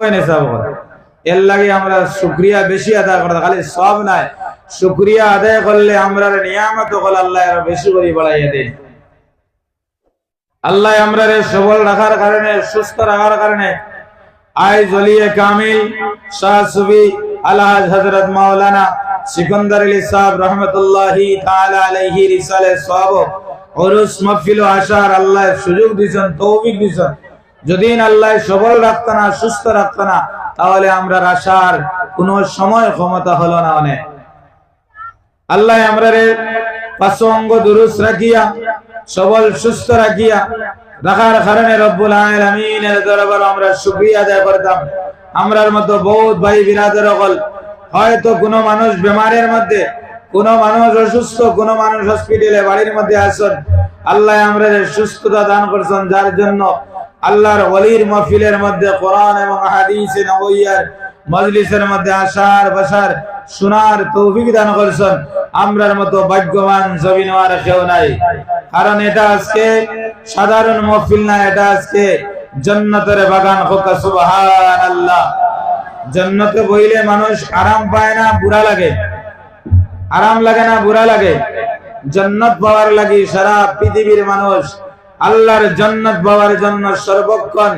এর লাগে আমরা শুক্রিয়া বেশি আদায় খালি সব নাই। শুক্রিয়া আদায় করলে আমরা নিয়ামত আল্লাহ বেশি করে বাড়াইয়া আল্লাহ আমরা সবল রাখার কারণে, সুস্থ রাখার কারণে আই জলিয়ে কামিল, শাহ সুবি হজরত মাওলানা সিকন্দর আলী সাহেব রহমতুল্লাহি তাআলা আলাইহি রিসালে ওরুস আশার আল্লাহ সুযোগ দিয়েছেন, তৌফিক দিয়েছেন। যদি আল্লাহ সবল রাখতো না, সুস্থ রাখতো না, তাহলে আমরা আশার কোনো সময় ক্ষমতা হলো না অনেক। আল্লাহ আমরা রে পাঁচ অঙ্গ দুরুস রাখিয়া, সবল সুস্থ রাখিয়া, রাখার কারণে রব্বুল আলামিনের দরবার আমরা শুকরিয়া আদায় করতাম। আমরার মতো বহুত ভাই বিরাদের হল হয়তো কোনো মানুষ বেমারের মধ্যে, কোনো মানুষ অসুস্থ, কোনো মানুষ হসপিটালে বাড়ির মধ্যে আসেন, আল্লাহ আমরা সুস্থতা দান করছেন, যার জন্য আল্লাহর ওলির মহফিলের মধ্যে কোরআন এবং হাদিসে নবইয়ার মজলিসের মধ্যে আসার বসার শোনার তৌফিক দান করছেন। আমরার মতো ভাগ্যবান জমিন আর কেউ নাই। কারণ এটা আজকে সাধারণ মহফিল না, এটা আজকে জন্নতের বাগান হোক সুবহান আল্লাহ জন্নতে বইলে মানুষ আরাম পায় না, বুড়া লাগে। আরাম লাগে না, বুড়া লাগে। জন্নত পাওয়ার লাগি সারা পৃথিবীর মানুষ আল্লাহর জন্নত পাওয়ার জন্য সর্বক্ষণ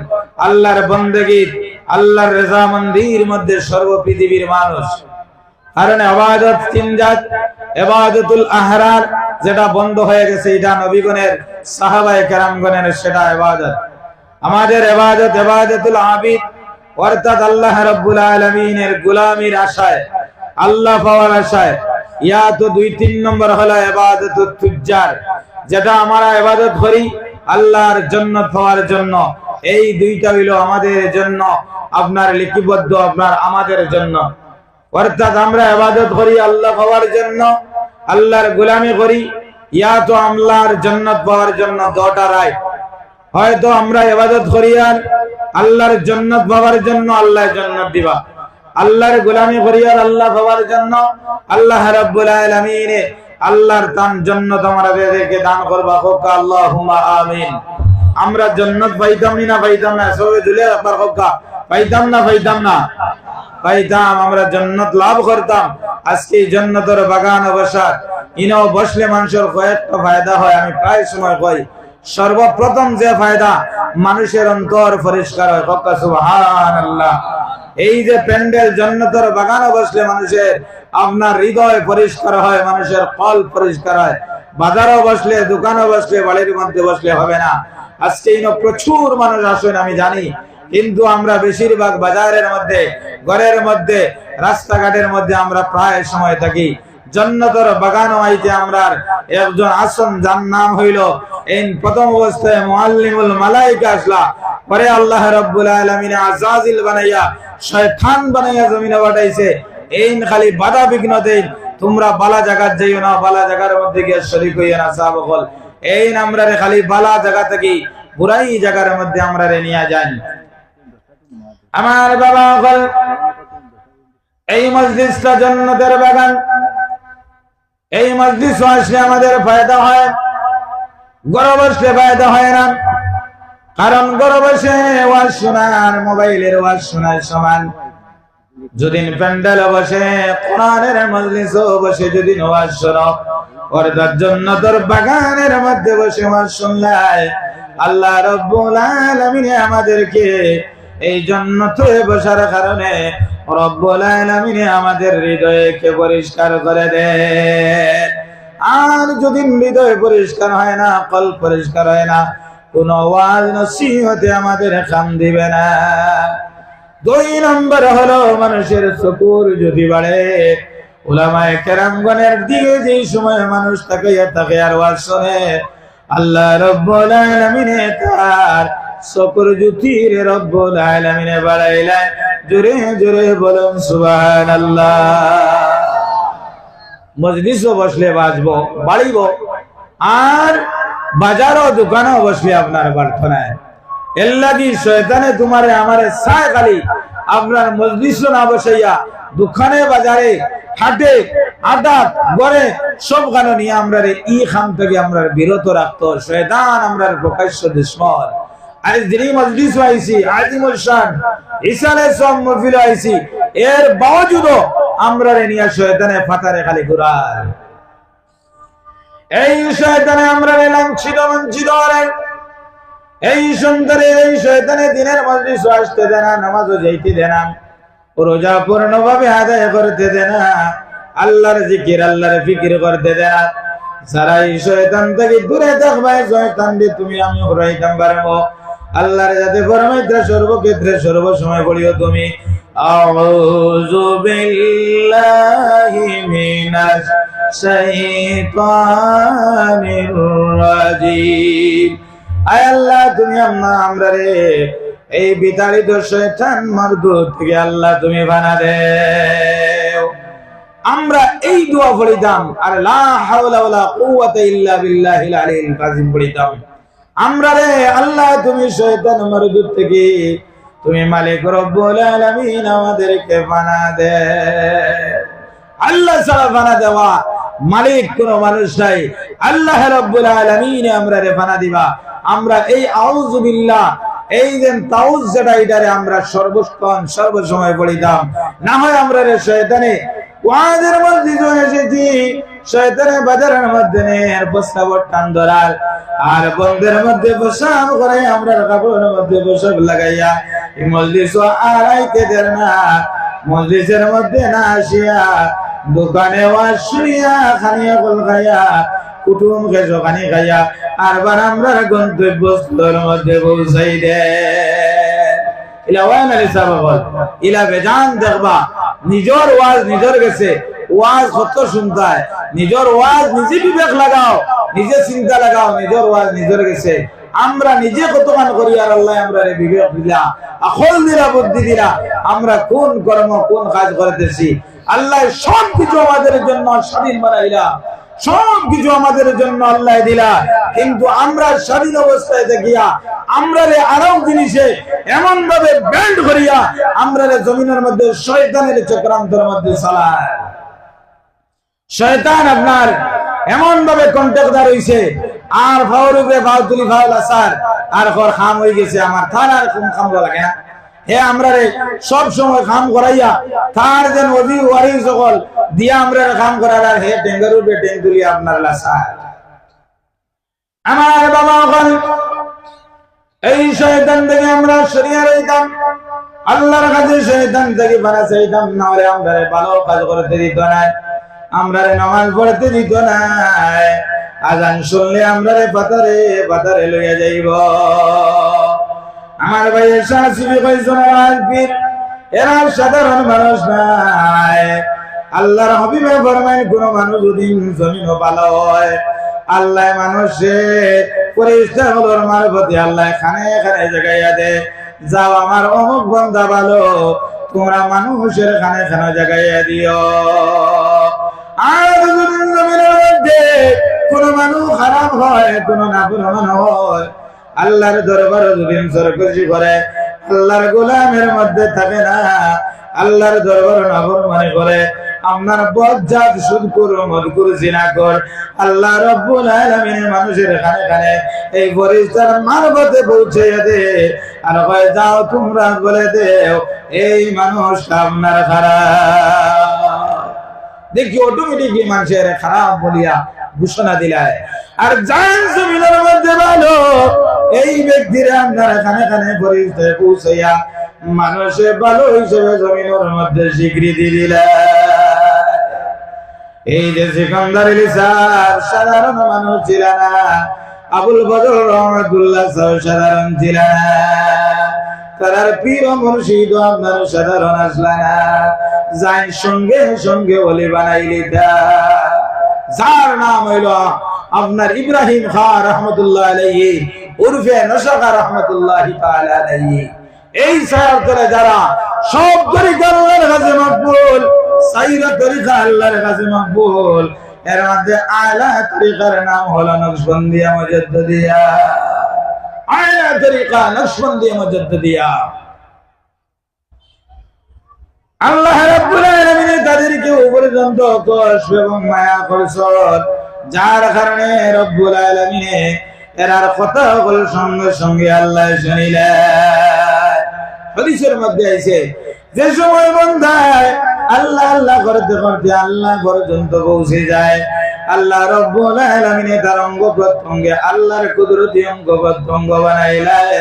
আল্লাহর বন্দেগী, আল্লাহর রেজা মন্দির মধ্যে সর্ব পৃথিবীর মানুষ। কারণ আবাদত তিন জাত এবাদতুল আহরার যেটা বন্ধ হয়ে গেছে, এটা নবীগণের, সাহাবায়ে কেরামগণের সেটা এবাদত আমাদের এবাদত এবাদতুল আবিদ, অর্থাৎ আল্লাহ রাব্বুল আলামিনের গোলামির আশায়, আল্লাহ পাওয়ার আশায়। ইয়া তো দুই তিন নম্বর হলো এবাদতুল তুজ্জার, যেটা আমরা এবাদত করি আল্লাহর জন্নত হওয়ার জন্য। এই দুইটা হইল আমাদের জন্য, আপনার লিপিবদ্ধ, আপনার আমাদের জন্য। অর্থাৎ আমরা আবাদত করি আল্লাহ পাওয়ার জন্য, আল্লাহর গোলামি করি। ইয়া তো আল্লাহর জন্নত পাওয়ার জন্য দটা রায়। হয়তো আমরা ইবাদত করি আর আল্লাহর জন্নত পাওয়ার জন্য আল্লাহ জন্নত দিবা। আল্লাহর গোলামি করি আর আল্লাহ পাওয়ার জন্য, আল্লাহ রাব্বুল আলামিন আল্লাহর তান জন্নত বেদেরকে দান করবা। হোকা আল্লাহ আমিন। আমরা জন্নত পাইতাম না পাইতাম না? সবে ঝুলে রাখবার হোকা পাইতাম না পাইতাম না? পাইতাম, আমরা জন্নত লাভ করতাম। আজকে এই জন্নতের বাগান অবসাদ। ইনাও বসলে মানুষের কয়েকটা ফায়দা হয়, আমি প্রায় সময় কই। সর্বপ্রথম যে ফায়দা, মানুষের অন্তর পরিষ্কার হয়। সুবহানাল্লাহ। এই যে প্যান্ডেল জন্নতের বাগানে বসলে মানুষের আপনার হৃদয় পরিষ্কার হয়, মানুষের কল পরিষ্কার হয়। বাজারও বসলে দোকানে বসলে, বাড়ির মধ্যে বসলে হবে না। আজকে প্রচুর মানুষ আসেন, আমি জানি। কিন্তু আমরা বেশিরভাগ বাজারের মধ্যে, ঘরের মধ্যে, রাস্তাঘাটের মধ্যে আমরা প্রায় সময় থাকি। জন্নতর বাগান আইতে আমরা একজন আসন যার নাম হইল, এই প্রথম অবস্থায় মুআল্লিমুল মালাইকা আসলা। পরে আল্লাহ রাব্বুল আলামিন আজাজিল বানাইয়া, শয়তান বানাইয়া জমিনে পাঠাইছে। এই খালি বাধা বিঘ্ন দেই তোমরা বালা জায়গা যাইও না, বালা জায়গার মধ্যে গিয়ে শরীক হইয়া না সাহাবগল এই আমরা খালি বালা জায়গা থেকে, বুড়াই জায়গার মধ্যে আমরা রে নিয়ে যাই। আমার বাবা এই মসজিদটা জন্নতের বাগান। এই মসজিদ আসলে আমাদের ফায়দা হয়। গরব আসলে ফায়দা হয় না। কারণ গরব বসে ওয়াজ শোনার, মোবাইলের ওয়াজ শোনার সমান। যদি প্যান্ডেল বসে, কোরআনের মজলিস বসে, যদি ওয়াজ শোনো জন্য তোর বাগানের মধ্যে বসে ওয়াজ শুনলাই আল্লাহ রব্বুল আলামিন আমাদেরকে এই জন্নতে বসার কারণে রব্বুল আলামিন আমাদের হৃদয়কে পরিষ্কার করে দেন। আর যদি হৃদয় পরিষ্কার হয় না, কল পরিষ্কার হয় না, কোন ওয়াজ নসিহতে আমাদের কাম দিবে না। দুই নম্বর হলো মানুষের চকুর যদি বাড়ে ওলামায়ে কেরামগণের দিকে যে সময় মানুষ তাকাইয়া তাকে আর ওয়াজ শোনে, আল্লাহ রব্বুল আলামিনে তার চকুর জুতির রব্বুল আলামিনে বাড়াইলেন। জোরে জোরে বলুন, সুবহানাল্লাহ। মজলিসও বসলে বাজবো, বাড়িব। আর বাজারও, দোকানেও বসলে আপনার প্রার্থনায়। এর শয়তানে তোমারে, আমারে সায় খালি। আপনার মজলিসও না বসাইয়া দোকানে, বাজারে, হাটে আড্ডা গড়ে সব নিয়ে আমরা ই খাম থেকে আমরা বিরত রাখতো। শয়তান আমরা প্রকাশ্য দুশ্মন। আজ দিনী মজলিস আইছি আজিমুল শান। ইসালে সব মহফিল আইছি এর বাওজুদও আমরা রে নিয়া শয়তানে ফাতারে খালি ঘুরায়। এই শয়তানে আমরা রে লাঞ্ছিত বঞ্চিত এই সুন্দরে এই শয়তানে দিনের মজলিস আসতে দেয় না, নামাজও যাইতে দেয় না। রোজা পূর্ণভাবে আদায় করতে দেয় না। আল্লাহর জিকির, আল্লাহর ফিকির করতে দেয় না। যারা এই শয়তান থেকে দূরে থাকবে, শয়তান দিয়ে তুমি আমি হরাইতাম পারব আল্লাহর যাতে ফরমাইতে সর্বক্ষেত্রে সর্বসময় পড়িও তুমি। আউযু বিল্লাহি মিনাশ শাইতানির রাজিম। আয় আল্লাহ, তুমি আম্মা, আমরা রে, এই বিতাড়িত শয়তান মারদুদ থেকে আল্লাহ তুমি বানা দেও। আমরা এই দোয়া পড়িতাম, আর লা হাওলা ওয়ালা কুওয়াতা ইল্লা বিল্লাহিল আলিয়্যিল আযীম পড়িতাম। আমরা রে আল্লাহ, তুমি শয়তান মারদুদ থেকে। তুমি মালিক রব্বুল আলামিন আমাদেরকে বানা দে। আল্লাহ ছাড়া বানা দেওয়া মালিক কোন মানুষ নাই। আল্লাহ রব্বুল আলামিন আমরা রে বানা দিবা। আমরা এই আউযু বিল্লাহ, এই যে তাউজ যেটা, এটারে আমরা সর্বক্ষণ সর্বসময় পড়িতাম না হয় আমরা রে শয়তানে ওয়াজের মধ্যে এসেছি শয়তানে বাজারের মধ্যে নের প্রস্তাব টান ধরার। আর বন্ধের মধ্যে বসাব করে, আমরা কাপড়ের মধ্যে বসব লাগাইয়া, এই মজলিস আর আইতে দেন না। মজলিসের মধ্যে না আসিয়া, দোকানে শুইয়া খানিয়া কল খাইয়া, কুটুম খেজো খানি খাইয়া আর বার আমরা গন্তব্য স্থলের মধ্যে পৌঁছাই দে। ইলা ওয়ান আলী সাহেব ইলা বেজান দেখবা, নিজর ওয়াজ নিজর গেছে ওয়াজ কত শুনতায়? নিজর ওয়াজ নিজে বিবেক লাগাও, নিজে চিন্তা লাগাও, নিজর ওয়াজ নিজর গেছে। আমরা নিজে কতখান করি, আর আল্লাহ আমরা বিবেক দিলা। আকল দিলা, বুদ্ধি দিলা। আমরা কোন কর্ম, কোন কাজ করতেছি? আল্লাহ সব কিছু আমাদের জন্য স্বাধীন বানাইলা সব কিছু আমাদের জন্য আল্লাহ দিলা। কিন্তু আমরা স্বাধীন অবস্থায় দেখিয়া আমরা রে আরও জিনিসে এমন ভাবে ব্যান্ড করিয়া, আমরা রে জমিনের মধ্যে শয়তানের চক্রান্তের মধ্যে চালায়। শয়তান আপনার এমন ভাবে কন্ট্যাক্টার হইছে, আর উপরে ভাও তুলি ভাও আসার, আর ঘর খাম হয়ে গেছে। আমার থার আর কোন খাম লাগে হে আমরা রে, সব সময় খাম করাইয়া ওয়ারি সকল আমরা খাম করার, আর হে তুলি আপনার লাসার আমার বাবা ওখানে এই শয়তান থেকে আমরা সরিয়ে রইতাম। আল্লাহর কাছে শয়তান থেকে বানা চাইতাম না আমরা ভালো কাজ দিত আমরা নামাজ পড়তে দিত না। আজান শুনলে আমরা পাতারে পাতারে লইয়া যাইব। আমার ভাই শাসিবি কইজন আলপীর এরা সাধারণ মানুষ নাই। আল্লাহর হবিবে ফরমায় কোন মানুষ যদি জমিন ভালো হয় আল্লাহ মানুষে পরিষ্কার হলোর মারফতি আল্লাহ খানে খানে জায়গায় দে। যাও আমার অমুক বন্ধা ভালো, তোমরা মানুষের খানে খানে জায়গায় দিও। আর মধ্যে কোন মানুষ খারাপ হয় কোন নাফরমান হয় আল্লাহর দরবার আল্লাহর গোলামের মধ্যে থাকে না আল্লাহর দরবার নাফর মানে করে আপনার বজ্জাত সুদকুর মদকুর জিনা কর আল্লাহ রব্বুল আলামিন মানুষের খানে খানে এই ফরিস্তার মারফতে পৌঁছে দে আর কয় যাও তোমরা বলে দেও, এই মানুষ আপনার খারাপ। দেখি অটোমেটিকলি মানুষের খারাপ বলিয়া ঘোষণা দিলায় আর জান জমিনের মধ্যে ভালো, এই ব্যক্তিরা আপনারা খানে খানে পরিচয় পৌঁছাইয়া মানুষের ভালো হিসেবে জমিনের মধ্যে স্বীকৃতি দিলায় এই যে সিকন্দার ইলিসার সাধারণ মানুষ ছিল না, আবুল বদর রহমতুল্লাহ সাধারণ ছিল না। তারার পীর মুর্শিদ আপনার সাধারণ আসলা না। যাই সঙ্গে সঙ্গে ওলি বানাইলি যার নাম হইল আপনার ইব্রাহিম খা রহমতুল্লাহ আলাইহি, উর্ফে নশাকা রহমতুল্লাহ এই সায়ার করে যারা সব তরিকা আল্লাহর কাছে মকবুল, সাইরা তরিকা আল্লাহর কাছে মকবুল, এর মধ্যে আলা তরিকার নাম হলো নকশবন্দিয়া মুজাদ্দিদিয়া। আলা তরিকা নকশবন্দিয়া মুজাদ্দিদিয়া। আল্লাহ এবং কথা সঙ্গে সঙ্গে আল্লাহ শুনিলেন হাদিসের মধ্যে যে সময় বন্ধায় আল্লাহ আল্লাহ করতে করতে আল্লাহ পর্যন্ত পৌঁছে যায় আল্লাহ রব্বুল তার অঙ্গ প্রত্যঙ্গে আল্লাহর কুদরতি অঙ্গ প্রত্যঙ্গ বানাইলায়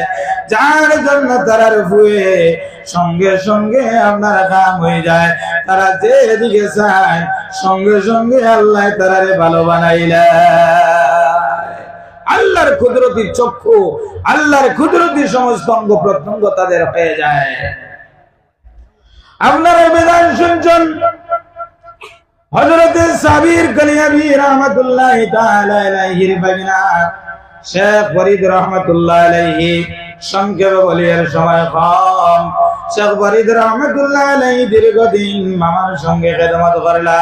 যার জন্য তারার ফুয়ে সঙ্গে সঙ্গে আপনার কাম হয়ে যায়। তারা যে দিকে চায়, সঙ্গে সঙ্গে আল্লাহ তারারে ভালো বানাইলায় আল্লাহর কুদরতি চক্ষু, আল্লাহর কুদরতি সমস্ত অঙ্গ প্রত্যঙ্গ তাদের হয়ে যায়। আপনারা বিধান শুনছেন? হযরতে সাবির কলিয়াবি রাহমাতুল্লাহ তাআলা আলাইহির বাগিনা। শেখ ফরিদ রাহমাতুল্লাহ আলাইহি সংক্ষেপে বলি এর সময় কম। শেখ ফরিদ রাহমাতুল্লাহ আলাইহি দীর্ঘদিন মামার সঙ্গে খেদমত করলা।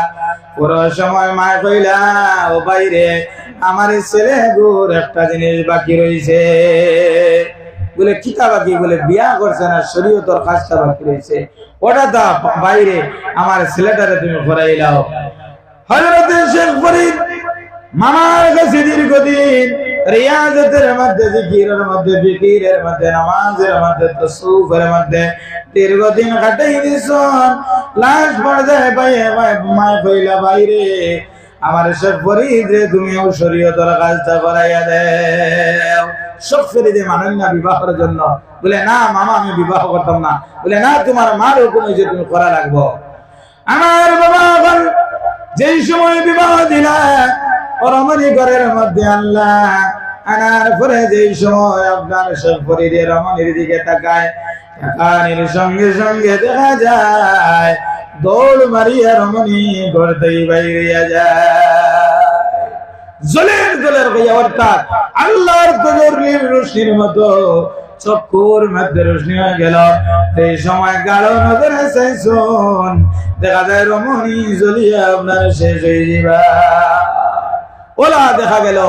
পুরো সময় মা কইলা, ও বাইরে আমার ছেলে গুর একটা জিনিস বাকি রইছে। বলে কিতা বাকি বলে বিয়া করছে না শরীয়তর কাজটা বাকি রয়েছে ওটা তো বাইরে, আমার ছেলেটারে তুমি ঘুরাইলাও হযরতে শেখ ফরিদ মামার কাছে দীর্ঘদিন রিয়াজতের মধ্যে, জিকিরের মধ্যে, ফিকিরের মধ্যে, নামাজের মধ্যে, তসুফের মধ্যে দীর্ঘদিন কাটাই দিছন লাস্ট পর্যায়ে মা কইলা বাইরে। আমার শেখ ফরিদ রে তুমিও শরীয়তর কাজটা করাইয়া দেও। ফেলে দিয়ে মানেন না বিবাহের জন্য। বলে, না মামা, আমি বিবাহ করতাম না। বলে, না, তোমার মার হুকুম হয়েছে তুমি করা লাগবো। আমার বাবা যেই সময় বিবাহ দিলা রমণী ঘরের মধ্যে আল্লাহ আনার পরে যেই সময় আপনার সব ফরিদে রমণীর দিকে তাকায়, তাকানির সঙ্গে সঙ্গে দেখা যায় দৌড় মারিয়া রমণী ঘরতেই বাইরিয়া যায়। জলের জলের ভাইয়া অর্থাৎ আল্লাহর তজরির রশ্মির মতো চক্ষুর মধ্যে রশ্মি হয়ে গেল। সেই সময় গাঢ় নজরে চাইছুন দেখা যায় রমণী জ্বলিয়া আপনার শেষ হয়ে যাবা ওলা দেখা গেল,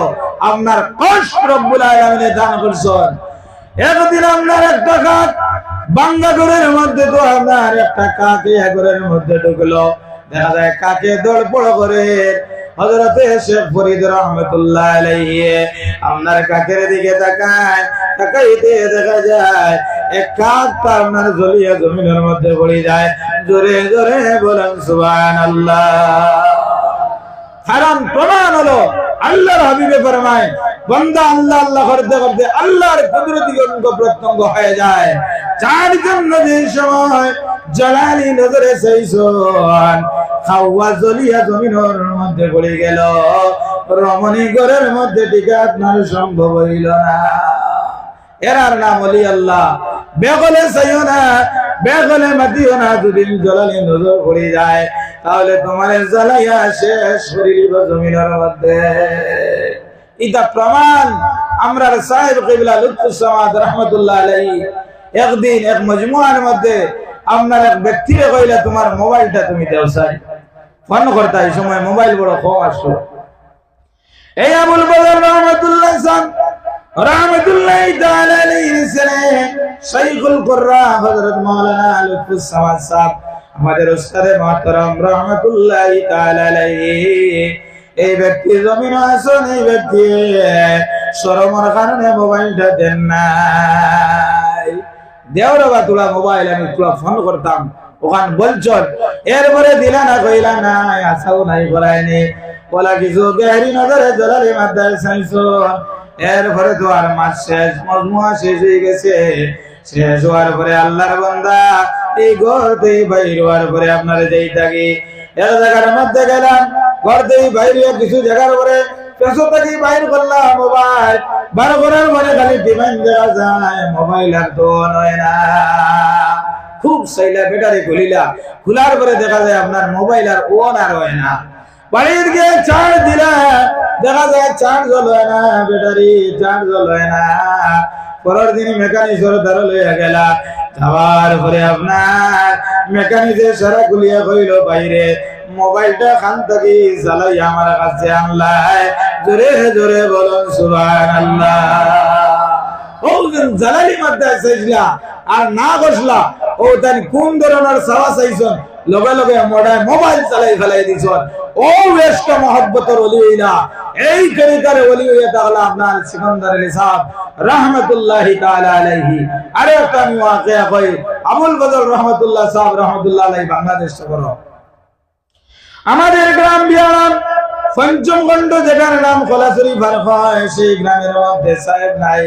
আপনার কষ্ট রব্বুল আলামিনে দান করছেন। একদিন আপনার একটা কাক বাঙ্গা ঘরের মধ্যে তো আপনার একটা কাক ঘরের মধ্যে ঢুকলো। দেখা যায় কাকে দৌড় পড়ো করে আলাইহি। আপনার কাকের তাকায় দেখা যায় আপনার জমিনের মধ্যে পড়ে যায়। জোরে জোরে বলেন, সুবহানাল্লাহ। হারাম প্রমাণ হলো আল্লাহর হাবিবে ফরমায়, বান্দা আল্লাহ আল্লাহ করতে করতে আল্লাহর কুদরতি অঙ্গ প্রত্যঙ্গ হয়ে যায়। যার জন্য যে সময় জলালি নজরে সেইসন খাওয়া জ্বলিয়া জমিনের মধ্যে পড়ে গেল। রমণী ঘরের মধ্যে টিকে আপনার সম্ভব হইল না। এরার নাম হলি আল্লাহ। বেগলে চাইও না বেগলে মাতিও না দুদিন জ্বলালি নজর পড়ে যায়। তাহলে তোমার জ্বালাইয়া শেষ করিলিব জমিনের মধ্যে। ইটা প্রমাণ। আমরা সাহেব কিবলা লুৎফুসামাদ রহমতুল্লাহ আলাইহি একদিন এক মজমুয়ার মধ্যে আপনার এক ব্যক্তিরে কইলা, তোমার মোবাইলটা তুমি দেও সাই ফোন করতা এই সময় মোবাইল বড় কম আসলো। এই আবুল বদর রহমতুল্লাহ সাহেব রহমতুল্লাহ তাআলা আলাইহি সালাম, শাইখুল কুররা হযরত মাওলানা লুৎফুস সামাদ সাহেব আমাদের উস্তাদে মহতরম রহমতুল্লাহ এই ব্যক্তি জমিন আসন, এই ব্যক্তি শরমর কারণে মোবাইলটা দেন নাই। দেওয়ার বা তোলা মোবাইল আমি তোলা ফোন করতাম। ওখান বলছন, এরপরে দিলা না, কইলা নাই আশাও নাই করায়নি বলা কিছু গেহরি নজরে জলালি মাদ্রায় সাইছো এরপরে তো আর মাস শেষ, মজমুয়া শেষ হয়ে গেছে। শেষ হওয়ার পরে আল্লাহর বান্দা ঘর আপনারা যেই জায়গার গেলাম ঘর কিছু জায়গার বাইর মোবাইল। দেওয়া যায়, মোবাইল আর খুব সাইলা ব্যাটারি খুলিলা, খুলার পরে দেখা যায় আপনার মোবাইল আর ওন আর হয় না। বাড়ির গিয়ে চার্জ দিলা দেখা যায় চার্জ হয় না, ব্যাটারি চার্জ হয় না। পরের দিন মেকানিক সরদার লইয়া গেলা যাওয়ার পরে আপনার মেকানিকের সারা গুলিয়া কইল বাইরে। মোবাইলটা খান থাকি জ্বালাই আমার কাছে আনলাই জোরে জোরে বলুন সুবাহ ও যেন জালালি মাদ্দা চাইছিলা আর না বসলা ও তাই কোন ধরনের সাওয়া চাইছন। লগে লগে মোড়ায় মোবাইল চালাই ফেলাই দিছন। ও বেশটা মহব্বতর অলি হইলা। এই তরিকারে অলি হইয়া তাহলে আপনার সিকন্দর আলী রহমতুল্লাহি তাআলা আলাইহি। আরে একটা আমি ওয়াকিয়া কই, আবুল বদল আমাদের গ্রাম বিহারাম পঞ্চম খণ্ড নাম কলাচুরি ফার হয় সেই গ্রামের মধ্যে সাহেব নাই।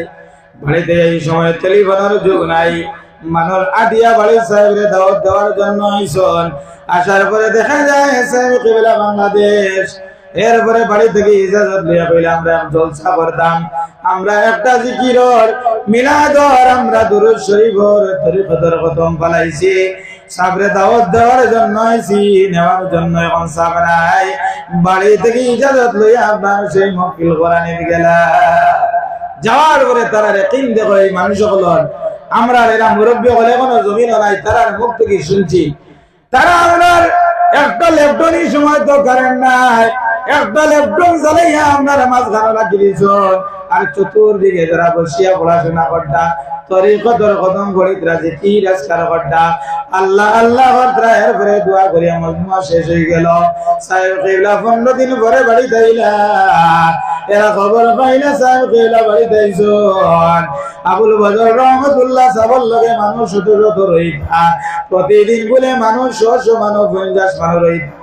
বাড়িতে এই সময় টেলিফোনের যুগ নাই। মানুষ আদিয়া বাড়ির সাহেবের দাওয়াত দেওয়ার জন্য আইসন। আসার পরে দেখা যায় সাহেব বাংলাদেশ। এরপরে বাড়ি থেকে ইজাজত লিয়া কইলে আমরা জলসা করতাম আমরা একটা জিকিরর মিলাদর। আমরা দুরুদ শরীফর তরিকতর কদম পালাইছি। সাবরে দাওয়াত দেওয়ার জন্য আইছি, নেওয়ার জন্য এখন সাব নাই। বাড়ি থেকে ইজাজত লইয়া আপনার সেই মকিল কোরআনে গেলা যাওয়ার পরে তারা রেকিন দেখো এই মানুষ সকলের আমরা এরা মুরব্বী হলে কোনো জমিন নাই, তারার মুখ থেকে শুনছি। তারা আপনার একটা লেফটনই সময় তো করেন নাই। একটা লেফটন চালাইয়া আপনার মাঝখানে লাগিয়ে দিয়েছ। আর চতুর্দিকে যারা বসিয়া পড়াশোনা করতা আল্লাহ শেষ হয়ে গেল। বাড়ি এরা খবর পাইলা সাহেব কেবলা বাড়ি তাইছন আবুল বদর রহমতুল্লাহ সাবল লগে মানুষ শত শত রইতা প্রতিদিন বলে মানুষ শশ মানুষ পঞ্চাশ মানুষ রইতা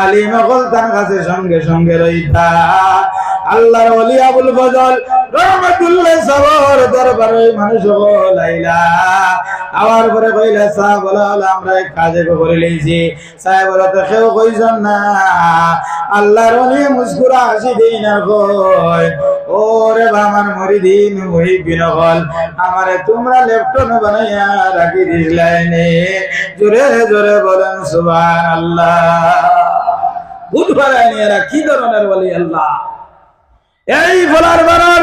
আলী নকল তার কাছে সঙ্গে সঙ্গে রইতা আল্লাহর ওলি আবুল বদল রহমতুল্লাহ সাবর দরবারে মানুষ লাইলা। আবার পরে কইলা সাহেব বলা আমরা কাজে করে লইছি। সাহেব তো কেউ কইজন না? আল্লাহর ওলি মুস্কুরা হাসি দেই না কই ওরে আমার মরিদিন মুহি বিনগল আমারে তোমরা লেফটন বানাইয়া রাখি দিলাইনে জোরে জোরে বলেন, সুবহানাল্লাহ। বুধবার এরা কি ধরনের বলি আল্লাহ? এই বলার বানার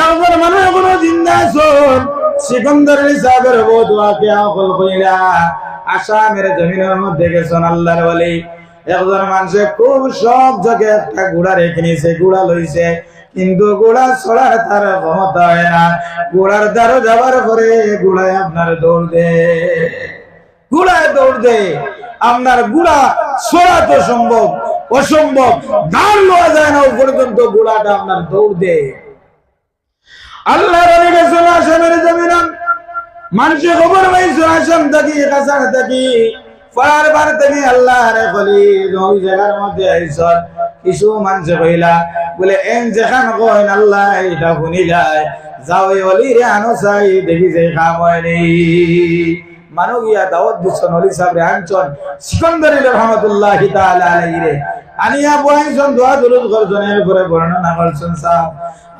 এখন মানুষ কোনো জিন্দা আছেন সিকন্দর সাহেবের বহুত ওয়াকিয়া হল কইলা আসামের জমিনের মধ্যে গেছেন আল্লাহর বলি একজন মানুষে খুব সব জায়গায় একটা ঘোড়া রেখে নিয়েছে ঘোড়া লইছে। কিন্তু ঘোড়া ছড়ার তার ক্ষমতা হয় না। ঘোড়ার দ্বারও যাবার পরে ঘোড়ায় আপনার দৌড় দে। ঘোড়ায় দৌড় দে। আপনার গুড়া ছড়া তো সম্ভব, অসম্ভব। দাঁড় লওয়া যায় না, ও পর্যন্ত গুড়াটা আপনার দৌড় দে। আল্লাহ আসামের জমিনান মানুষের খবর পাইছো আসাম থাকি কাছাড় থাকি পার তুমি থেকে আল্লাহ রে বলি, ওই জায়গার মধ্যে আইসন কিছু মানছে কইলা, বলে, এন যেখান কইন আল্লাহ এটা শুনিলাই যাও অলি রে আনো চাই, দেখি যে কাম হয়নি মানুষ ইয়া দাওয়াত দিচ্ছেন অলি সাহেব রে, আনছন। সিকন্দর রহমতুল্লাহ তাআলা আলাইহি আনিয়া বহাইছন দোয়া দুরুদ করছন এরপরে বর্ণনা করছেন সাহেব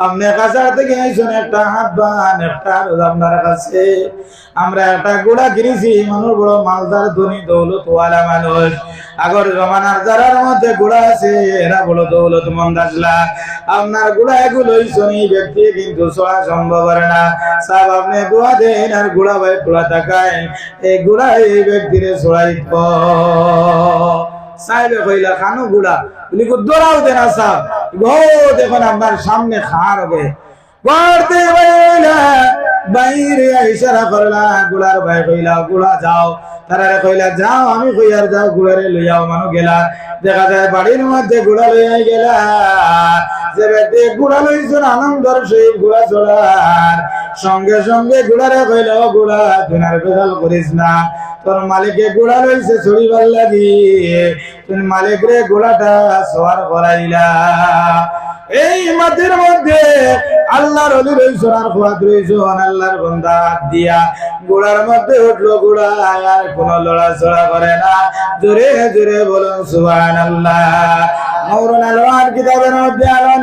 আপনি কাছার থেকে আইসন একটা হাত একটা আপনার কাছে। একটা গুড়া কিনেছি, মানুষ বড় মালদার ধনী দৌলত ওয়ালা মানুষ। আগর জমানার যারার মধ্যে গুড়া আছে, এরা বড় দৌলত মন্দাজলা আপনার গুড়া এগুলো এই ব্যক্তি কিন্তু চলা সম্ভব না। সাহেব আপনি দোয়া দেন আর গুড়া ভাই পোড়া তাকায় এই গুড়া এই ব্যক্তির চড়াই সাহেবে কইলা, খানো গুড়া বলি গো দৌড়াও দে না সাহেব গো দেখুন আপনার সামনে খার হবে। পড়তে বইলা, বাইরে ইশারা করলা গুড়ার ভাই কইলা গুড়া যাও। তারারে কইলা, যাও, আমি কইয়ার যাও গুড়ারে লইয়াও মানু গেলা। দেখা যায়, বাড়ির মধ্যে গুড়া লইয়াই গেলা। যে ব্যক্তি গুড়া লইছেন, আনন্দর সহিত গুড়া চড়ার সঙ্গে সঙ্গে গুড়ারে কইলা গুড়া তুনার বেদাল করিস না। তোর মালিকে গুড়া লইছে ছড়িবার লাগি তুমি মালিক রে গোলাটা সোয়ার করাইলা এই মাঠের মধ্যে আল্লাহর অলি রইছ আর খোয়াত রইছ আল্লাহর বন্দা দিয়া। গোড়ার মধ্যে উঠল গুড়া আর কোনো লড়াচড়া করে না। জোরে জোরে বলুন সুবান আল্লাহ মৌরনা লোহার কিতাবের মধ্যে আলন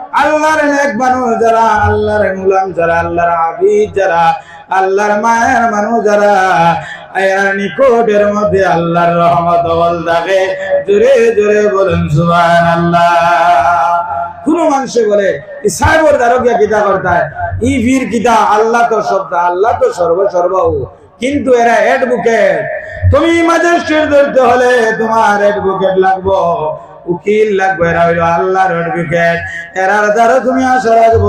আল্লাহর নেক মানুষ যারা, আল্লাহর গোলাম যারা, আল্লাহর আবিদ যারা, আল্লাহর মায়ের মানুষ যারা, আয়ার নিকটের মধ্যে আল্লাহর রহমত বল থাকে। জোরে জোরে বলুন সুবহান আল্লাহ কোন মানুষ বলে সাহেবর দারোগিয়া কিতা করতায়, ই বীর কিতা আল্লাহ তো শব্দ আল্লাহ তো সর্ব সর্বহু কিন্তু এরা অ্যাডভোকেট তুমি ম্যাজিস্ট্রেট ধরতে হলে তোমার অ্যাডভোকেট লাগবো। উকিল লাগবে আল্লাহর অ্যাডভোকেট। এরার দ্বারা তুমি আশা রাখব।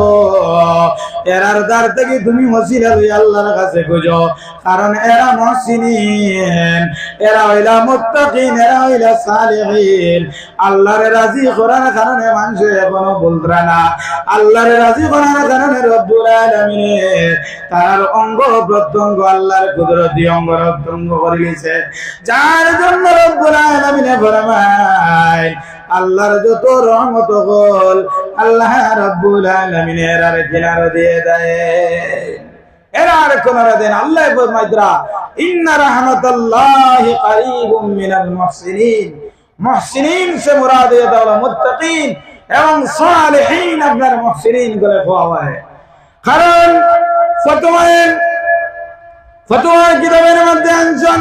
এরার দ্বার থেকে তুমি মসিলা লই আল্লাহর কাছে খুঁজো। কারণ এরা মহসিনিন। এরা হইলা মুত্তাকিন, এরা হইলা সালিহিন। আল্লাহর রাজি করার কারণে মানুষ এখনও বলতরা না। আল্লাহর রাজি করার কারণে রব্বুল আলামিন তার অঙ্গ প্রত্যঙ্গ, আল্লাহর কুদরতি অঙ্গ প্রত্যঙ্গ করে গেছে যার জন্য রব্বুল আলামিন ফরমায় আল্লাহর যত রহমত হল আল্লাহ রব্বুল আলামিন এরার কিনার দিয়ে দেয়। এরার কিনার দেন, আল্লাহ ফরমাইতরা ইন্না রাহমাতাল্লাহি কারীবুম মিনাল মুহসিনিন। মুহসিনিন সে মুরাদ এ দাওলা মুত্তাকিন এবং সালিহিন আপনার মুহসিনিন করে কোয়া হয়। কারণ ফতোয়ায় ফতোয়ার কিতাবের মধ্যে আনছেন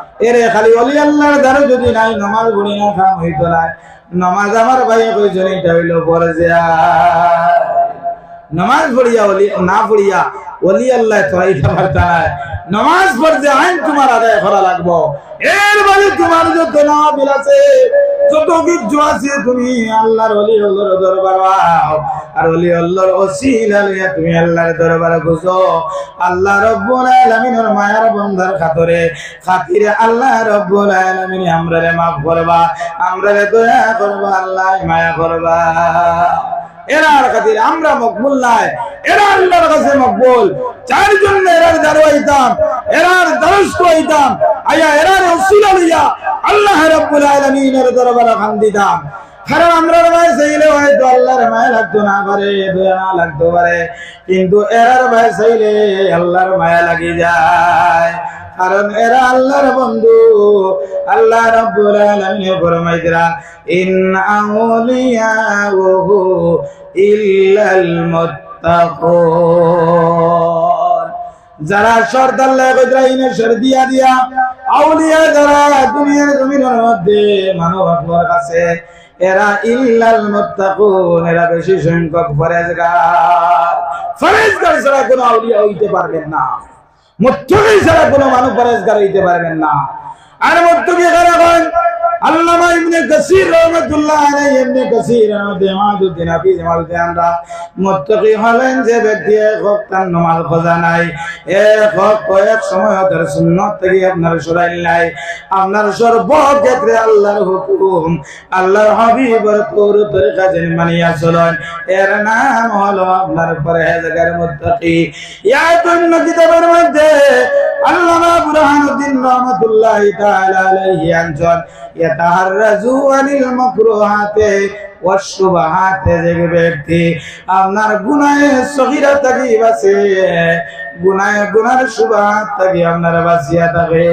এরে খালি অলি আল্লাহর দ্বারে যদি নাই, নমাজ গুণি না খাম হইতো না। নমাজ আমার ভাই কইছেন এটা হইল পরজিয়া। নমাজ পড়িয়া অলি না পড়িয়া অলি আল্লাহ তোরাই খাবার তারায় নমাজ পড়তে আইন তোমার আদায় করা লাগবো। এর মানে তোমার যত নাবিল আছে, যত কিছু আছে, তুমি আল্লাহর অলি আল্লাহর দরবার আর অলি আল্লাহর লইয়া তুমি আল্লাহর দরবারে বুঝো আল্লাহ রব্বুল আলামিনের মায়ার বন্ধার খাতরে, খাতিরে আল্লাহ রব্বুল আলামিন আমরারে মাফ করবা, আমরারে দয়া করবা, আল্লাহ মায়া করবা। এরার খাতির আমরা মকবুল নাই। এরা আল্লাহর কাছে মকবুল। চার জন্য এরার দারো এরার দরস্ত হইতাম। আয়া এরার ওসিলা লইয়া আল্লাহ রাব্বুল আলামিনের দরবারে খান দিতাম। কারণ ভাই চাইলে হয়তো আল্লাহর মায়া লাগতো না পারে, দয়া লাগতো পারে। কিন্তু এরার ভাই চাইলে আল্লাহর মায়া লাগি যায়। কারণ এরা আল্লাহর বন্ধু। আল্লাহ রাব্বুল আলামিন ফরমাইতরা ইন আউলিয়াহু ইল্লাল মুত্তাকুন। যারা শর্ত আল্লাহ ইনে শর দিয়া দিয়া, আউলিয়া যারা দুনিয়ার জমিনের মধ্যে মানব আল্লাহর কাছে এরা ইল্লাল মুত্তাকুন। এরা বেশি সংখ্যক ফরেজগার। ফরেজগার ছাড়া কোনো আউলিয়া হইতে পারবেন না। মুত্তকি ছাড়া কোনো মানুষ পরেজগার হইতে পারবেন না। আর মুত্তকি কারা হয় আল্লামা ইবনে কাসির রাহমাতুল্লাহ আলাইহি, ইবনে কাসির ইমাদুদ্দিন হাফিজ আমরা মুত্তকি হলেন যে ব্যক্তি হক তার নামাজ খোঁজা নাই, এক হক কয়েক সময় তার সুন্নত থেকে আপনার সরাইল নাই। আপনার সর্বক্ষেত্রে আল্লাহর হুকুম, আল্লাহর হাবিবের তোর তরিকা মানিয়া চলেন এর নাম হলো আপনার পরহেজগার মুত্তকি। ইয়া তন্য কিতাবের মধ্যে আল্লামা বুরহানুদ্দিন রহমাতুল্লাহি তাআলা আলাইহি আনজন ইয়াতাহাররাজু আনিল মাকরুহাতে ওয়াশুবাহাতে যে ব্যক্তি আপনার গুনাহে সগীরা থাকি বাসে গুনাহে গুনার সুবাহাত থাকি আপনার বাসিয়া থাকে।